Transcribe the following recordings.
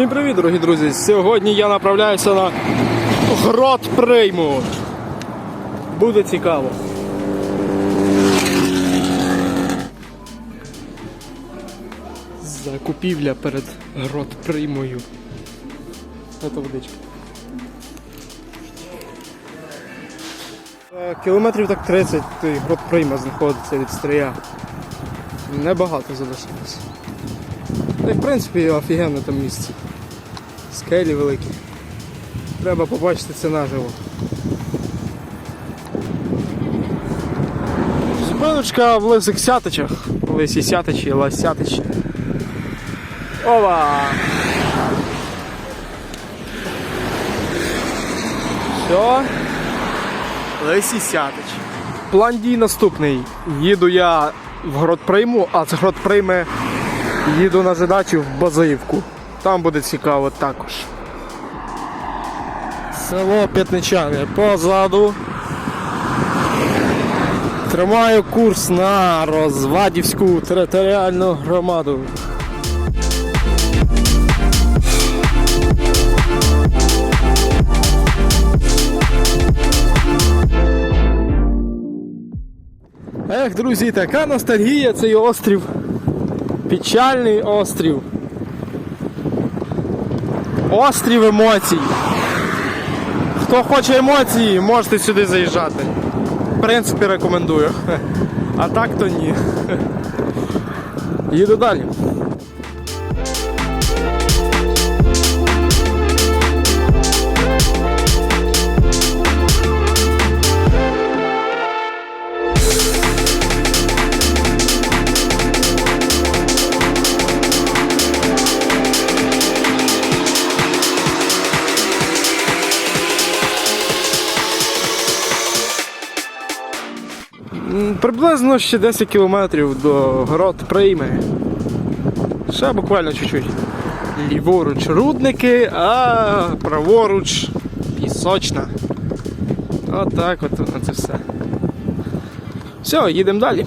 Всім привіт, дорогі друзі! Сьогодні я направляюся на грот прийму. Буде цікаво. Закупівля перед грот приймою. Це водичка. Е, Кілометрів так 30 той грот прийма знаходиться від стрия. Небагато залишилось. В принципі офігенне там місце. Скелі великі. Треба побачити це наживо. Зупиночка в Лисих Сятичах. Лисі Сятичі, Лась Сятичі. Ова! Все. Лисі Сятич. План дій наступний. Їду я в город прийму, а з город прийме їду на задачу в Базаївку. Там буде цікаво також. Село П'ятничани позаду. Тримаю курс на Розвадівську територіальну громаду. Ех, друзі, така ностальгія цей острів. Печальний острів. Острів емоцій. Хто хоче емоції, можете сюди заїжджати. В принципі, рекомендую. А так то ні. Їду далі. Приблизно ще 10 кілометрів до город прийме. Ще буквально чуть-чуть. Ліворуч рудники, а праворуч пісочна. Отак от на це все. Все, їдемо далі.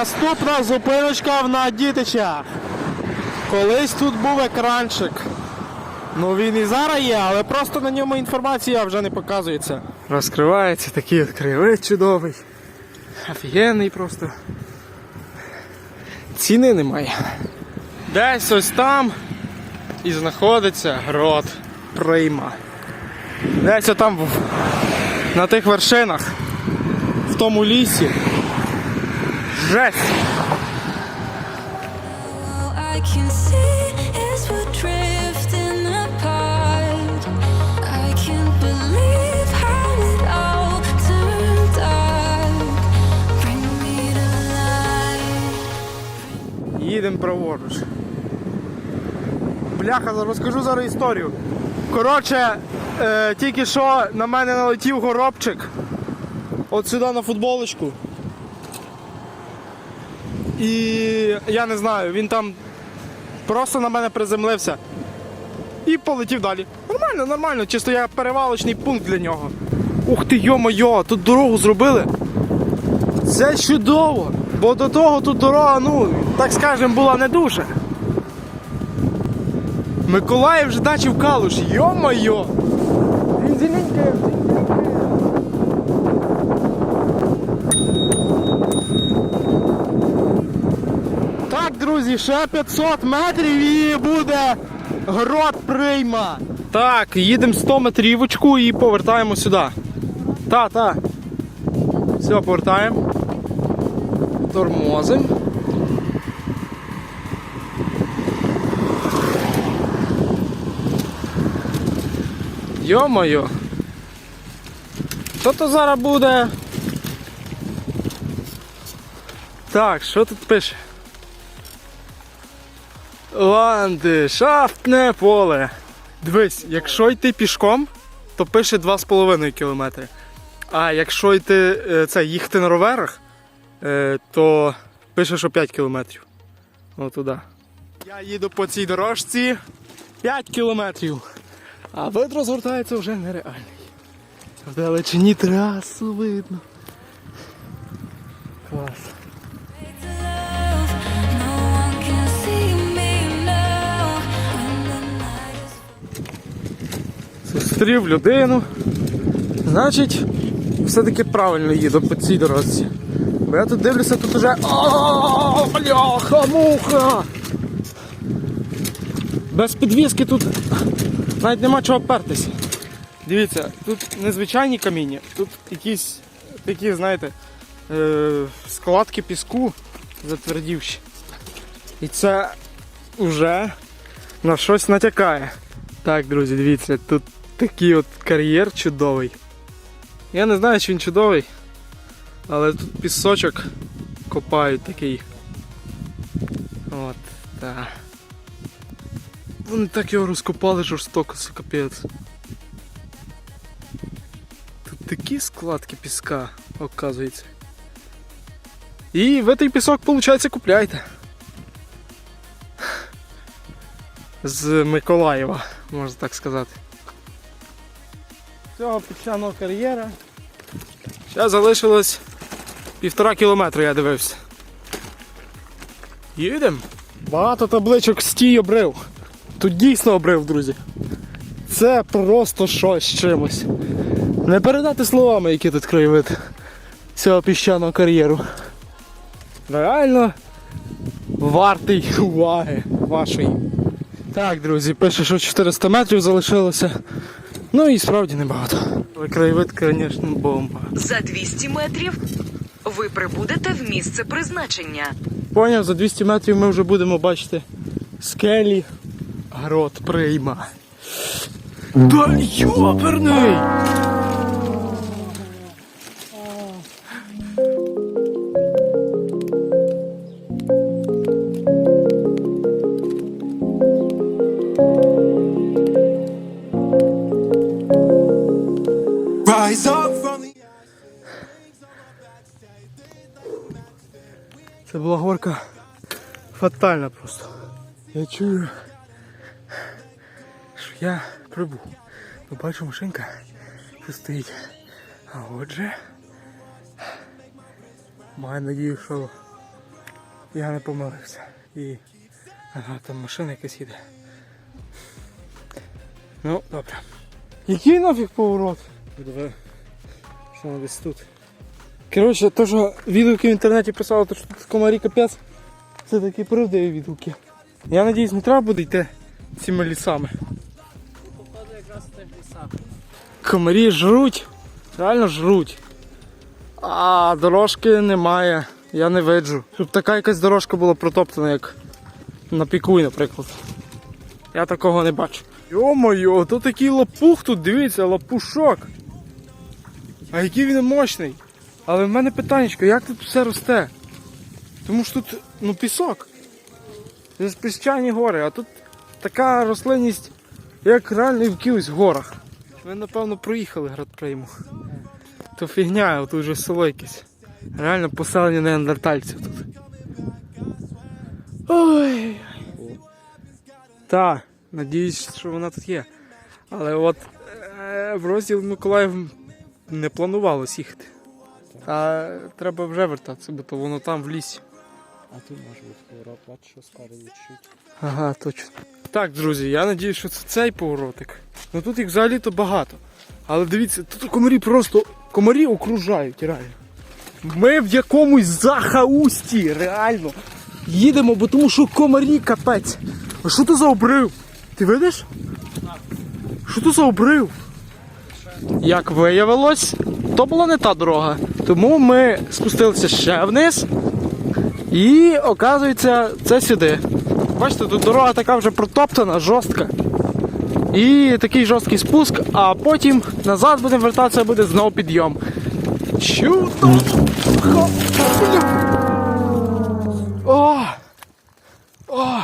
Наступна зупиночка в Надітичах. Колись тут був екранчик. Ну він і зараз є, але просто на ньому інформація вже не показується. Розкривається такий краєвид чудовий. Офігенний просто. Ціни немає. Десь ось там і знаходиться грот Прийма. Десь отам в- на тих вершинах, в тому лісі. Жесть! Їдемо праворуч. Бляха, розкажу зараз історію. Коротше, е, тільки що на мене налетів горобчик. От сюди на футболочку. І я не знаю, він там просто на мене приземлився. І полетів далі. Нормально, нормально, чисто я перевалочний пункт для нього. Ух ти, йо-моє, тут дорогу зробили. Це чудово! Бо до того тут дорога, ну, так скажем, була не дуже. Миколаїв вже дачі в Калуш, йо-моє! Він зеленькає, Так, друзі, ще 500 метрів і буде грот прийма. Так, їдемо 100 метрівочку і повертаємо сюди. Та, та. Все, повертаємо. Тормозим. Йо-моє. Що то зараз буде? Так, що тут пише? Ландшафтне поле. Дивись, якщо йти пішком, то пише 2,5 кілометри. А якщо йти е, це, їхати на роверах, е, то пише, що 5 кілометрів. О, туди. Я їду по цій дорожці 5 кілометрів. А вид розгортається вже нереальний. В далечині трасу видно. Клас. Зустрів людину. Значить, все-таки правильно їду по цій дорозі. Бо я тут дивлюся, тут уже. О, бляха, муха! Без підвіски тут навіть нема чого пертися. Дивіться, тут незвичайні каміння, тут якісь такі, знаєте, е, складки піску затвердівші. І це вже на щось натякає. Так, друзі, дивіться, тут такий от кар'єр чудовий. Я не знаю, чи він чудовий, але тут пісочок копають такий. От, так. Вони так його розкопали жорстоко, капець. Тут такі складки піска, оказується. І ви той пісок, виходить, купляйте. З Миколаєва, можна так сказати. Цього піщаного кар'єра. Ще залишилось півтора кілометра, я дивився. Їдемо. Багато табличок стій обрив. Тут дійсно обрив, друзі. Це просто щось з чимось. Не передати словами, які тут краєвид цього піщаного кар'єру. Реально вартий уваги вашої. Так, друзі, пише, що 400 метрів залишилося. Ну і справді небагато. Але краєвид, звісно, бомба. За 200 метрів ви прибудете в місце призначення. Поняв, за 200 метрів ми вже будемо бачити скелі грот прийма. Да йоперний! Фатальна просто. Я чую, що я прибув. Ну, бачу машинка, що стоїть. А отже, маю надію, що я не помилився. І ага, там машина якась їде. Ну, добре. Який нафіг поворот? Давай. Що десь тут? Коротше, то, що відгуки в інтернеті писали, то що тут комарі капець, це такі правдиві відгуки. Я надіюсь, не треба буде йти цими лісами. Комарі жруть, реально жруть. А дорожки немає, я не виджу. Щоб така якась дорожка була протоптана, як на пікуй, наприклад. Я такого не бачу. Йо-моє, то такий лопух тут, дивіться, лопушок. А який він мощний. Але в мене питання, як тут все росте? Тому що тут ну, пісок. Це ж піщані гори, а тут така рослинність, як реально і в якихось горах. Ви, напевно, проїхали град прийму. То фігня, тут вже село якесь. Реально поселення неандертальців тут. Ой. Так, надіюсь, що вона тут є. Але от е, в розділ Миколаїв не планувалось їхати. А треба вже вертатися, бо то воно там в лісі. А тут може бути поворот, бачиш, що спереду чуть. Ага, точно. Так, друзі, я надію, що це цей поворотик. Ну тут їх взагалі-то багато. Але дивіться, тут комарі просто комарі окружають, реально. Ми в якомусь захаусті, реально. Їдемо, бо тому що комарі капець. А що то за обрив? Ти видиш? Що то за обрив? Як виявилось, то була не та дорога. Тому ми спустилися ще вниз. І оказується, це сюди. Бачите, тут дорога така вже протоптана, жорстка. І такий жорсткий спуск, а потім назад будемо вертатися, буде знову підйом. Чудо! О! О!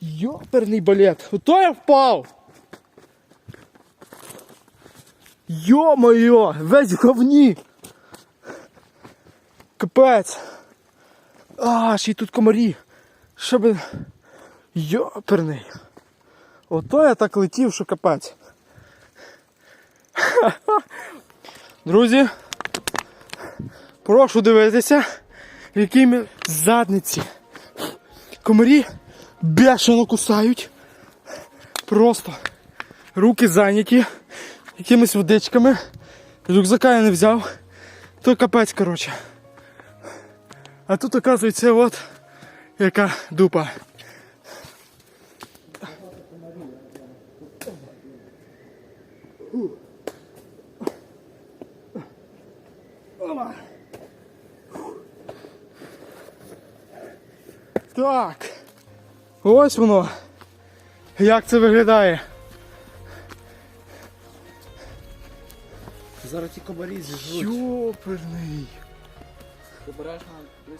Йоперний балет! Ото я впав! Йо-моє, весь в говні. Капець. А, ще й тут комарі. Що би. Йоперний. Ото я так летів, що капець. Друзі, прошу дивитися, які ми задниці. Комарі бешено кусають. Просто руки зайняті якимись водичками. Рюкзака я не взяв. То капець, коротше. А тут, оказується, от яка дупа. Так. Ось воно. Як це виглядає? Зараз ті комарі зіжруть. Йоперний.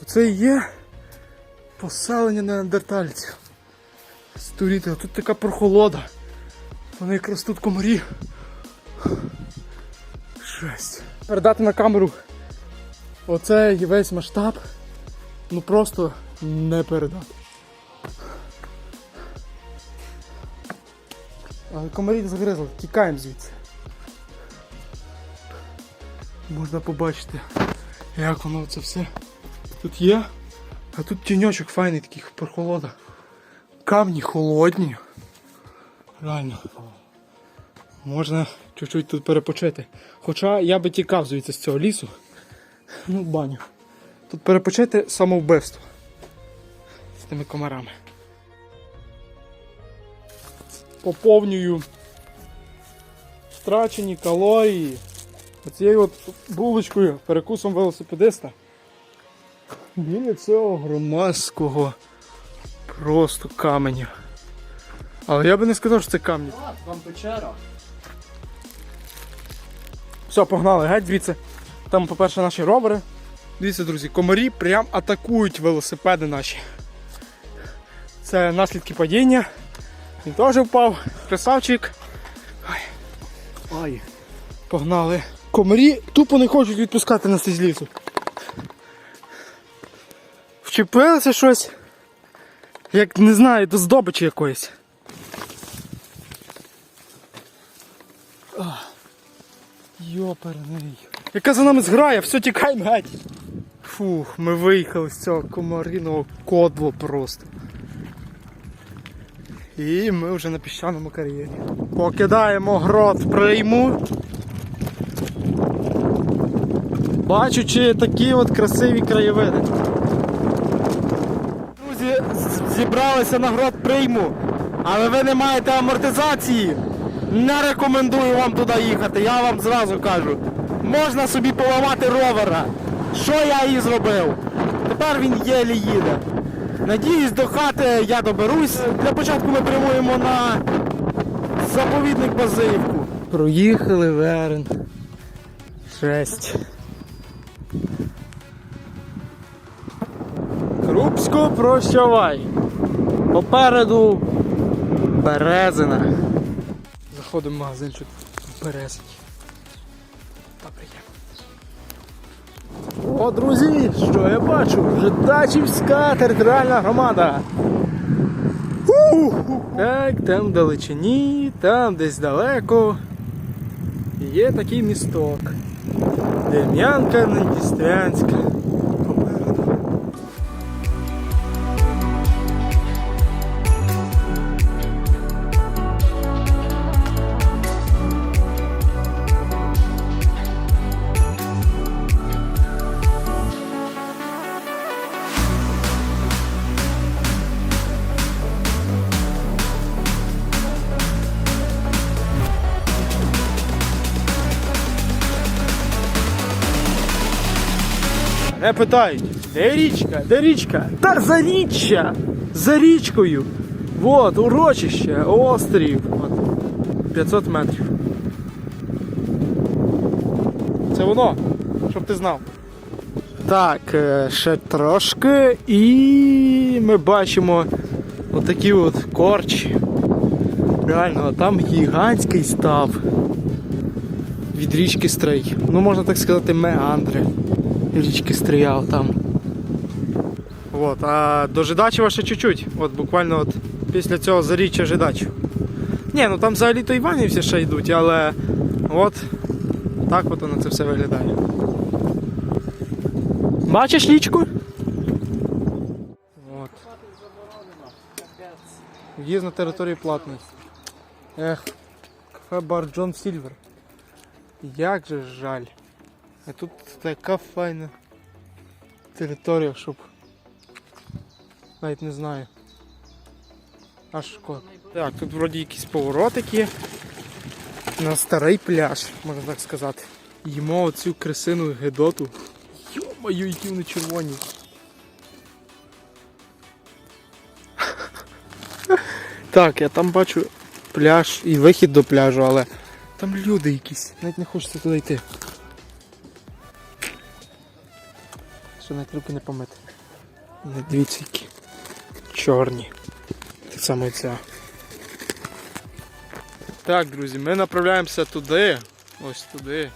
Оце і є поселення неандертальців. Стуріти, а тут така прохолода. Вони якраз тут комарі. Жесть. Передати на камеру оцей весь масштаб. Ну просто не передати. Але комарі загризли, тікаємо звідси. Можна побачити, як воно це все тут є. А тут тіньочок файний такий прохолода. Камні холодні. Реально. Можна чуть-чуть тут перепочити. Хоча я би тікав звідси з цього лісу. Ну, баню. Тут перепочити самовбивство. З тими комарами. Поповнюю втрачені калорії. Оцією от булочкою, перекусом велосипедиста. Біля цього громадського просто каменя. Але я би не сказав, що це камні. Вам печера. Все, погнали, геть звідси. Там, по-перше, наші ровери. Дивіться, друзі, комарі прям атакують велосипеди наші. Це наслідки падіння. Він теж впав. Красавчик. Ай. Погнали. Комарі тупо не хочуть відпускати нас із лісу. Вчепилися щось. Як не знаю, до здобичі якоїсь. Йоперний. Яка за нами зграє, все тікаємо геть. Фух, ми виїхали з цього комариного кодло просто. І ми вже на піщаному кар'єрі. Покидаємо грот прийму. Бачучи такі от красиві краєвиди. Друзі, зібралися на грот прийму, але ви не маєте амортизації. Не рекомендую вам туди їхати, я вам зразу кажу. Можна собі поламати ровера. Що я і зробив? Тепер він єлі їде. Надіюсь, до хати я доберусь. Для початку ми прямуємо на заповідник Базилівку. Проїхали верен. Шесть. Крупсько прощавай. Попереду Березина. Заходимо в магазинчик в Березині. Добре є. О, друзі, що я бачу? Жидачівська територіальна громада. Так, там вдалечині, там десь далеко. Є такий місток. Дем'янка Надністрянська. Не питають, де річка, де річка? Та за річчя! За річкою. Вот, урочище, острів. От, 500 метрів. Це воно, щоб ти знав. Так, е, ще трошки і ми бачимо отакі от корчі. Реально, там гігантський став. від річки Стрий. Ну, можна так сказати, меандри річки Стрия там. От, а до Жидачева ще чуть-чуть. От буквально от після цього заріччя Жидачів. Ні, ну там взагалі то Іванівці ще йдуть, але от так от воно це все виглядає. Бачиш річку? От. В'їзд на територію платний. Ех, кафе бар Джон Сільвер. Як же жаль. А тут така файна територія, щоб. Навіть не знаю. Аж шкода. Так, тут вроді якісь поворотики. На старий пляж, можна так сказати. Їмо оцю красину гедоту. Йо-моє, які вони червоні. Так, я там бачу пляж і вихід до пляжу, але там люди якісь, навіть не хочеться туди йти. Що навіть руки не помити. Дивіться які чорні. Так само і ця. Так, друзі, ми направляємося туди. Ось туди.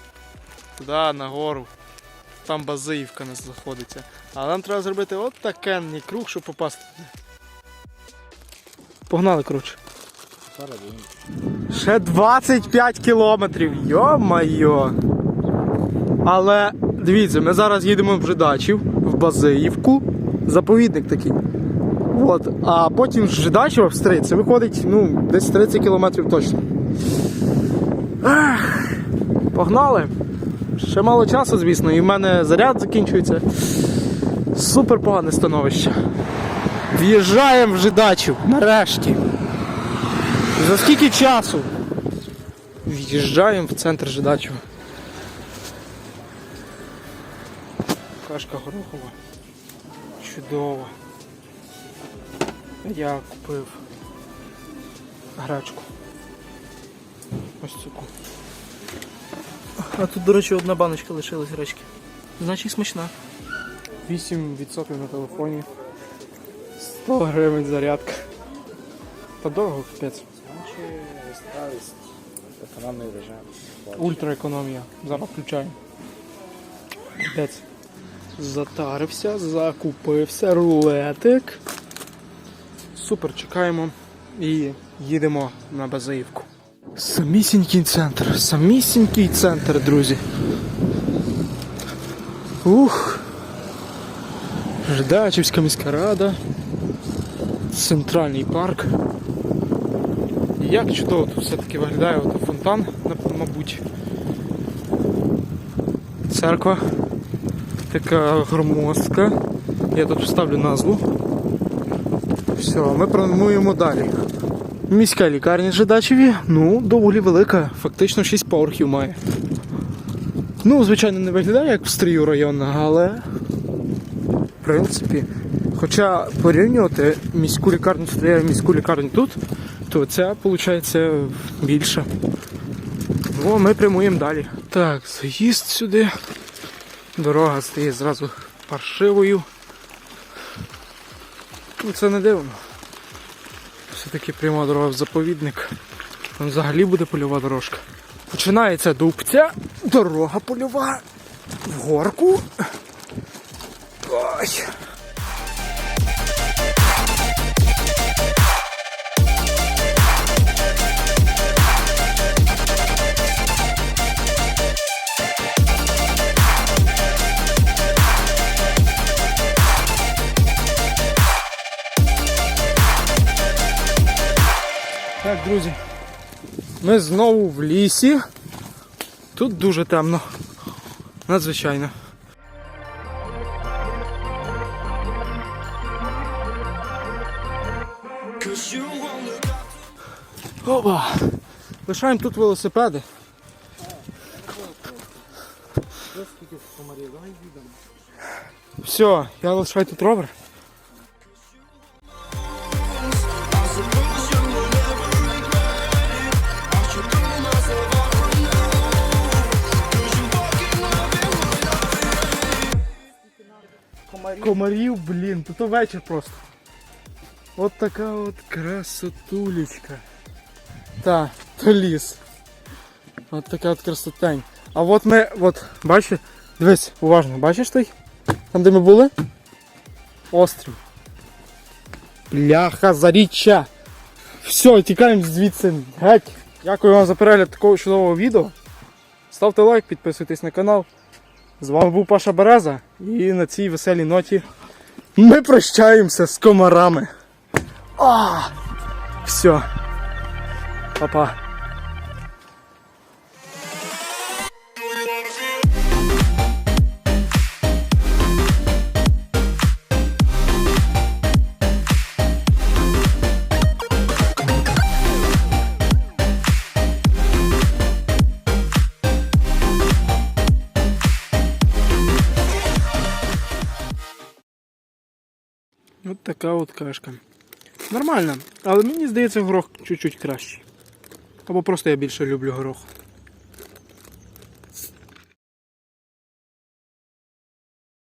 Туди, нагору. Там базиївка нас знаходиться. А нам треба зробити от такенний круг, щоб попасти туди. Погнали, коротше. Ще 25 кілометрів, йо-майо. Але дивіться, ми зараз їдемо в Жидачів, в Базиївку. Заповідник такий. От. А потім з Жидачева в Стрий, виходить ну, десь 30 кілометрів точно. Ех, погнали. Ще мало часу, звісно, і в мене заряд закінчується. Супер погане становище. В'їжджаємо в Жидачів, нарешті. За скільки часу? В'їжджаємо в центр Жидачева. Кашка горохова. Чудово. Я купив гречку. Ось цю. А тут, до речі, одна баночка лишилась гречки. Значить смачна. 8% на телефоні. 100 гривень зарядка. Та дорого капець. Економний режим. Ультра економія. Зараз включаємо. Капець. Затарився, закупився, рулетик. Супер, чекаємо і їдемо на Базаївку. Самісінький центр, самісінький центр, друзі. Ух. Ждачівська міська рада. Центральний парк. Як чудово тут все-таки виглядає фонтан, мабуть. Церква. Така громоздка. Я тут вставлю назву. Все, ми прямуємо далі. Міська лікарня Жидачеві, ну, доволі велика, фактично 6 поверхів має. Ну, звичайно, не виглядає як в стрію районна, але в принципі. Хоча порівнювати міську лікарню і міську лікарню тут, то ця виходить більша. Ну, ми прямуємо далі. Так, заїзд сюди. Дорога стає зразу паршивою. Ну, це не дивно. Все-таки пряма дорога в заповідник. Там взагалі буде польова дорожка. Починається дубця, дорога польова, в горку. Ой. Так, друзі, ми знову в лісі. Тут дуже темно. Надзвичайно. Опа! Лишаємо тут велосипеди. Все, я лишаю тут ровер. Комарів, блін, то то вечір просто. От така от красотулечка. Та, то ліс. От така от красотень. А от ми, от, бачиш, дивись, уважно, бачиш той? Там, де ми були? Острів. Бляха, заріччя. Все, тікаємо звідси. Геть. Дякую вам за перегляд такого чудового відео. Ставте лайк, підписуйтесь на канал. З вами був Паша Береза. І на цій веселій ноті ми прощаємося з комарами. А! Все. Па-па. Така от кашка. Нормально, але мені здається горох чуть-чуть кращий. Або просто я більше люблю горох.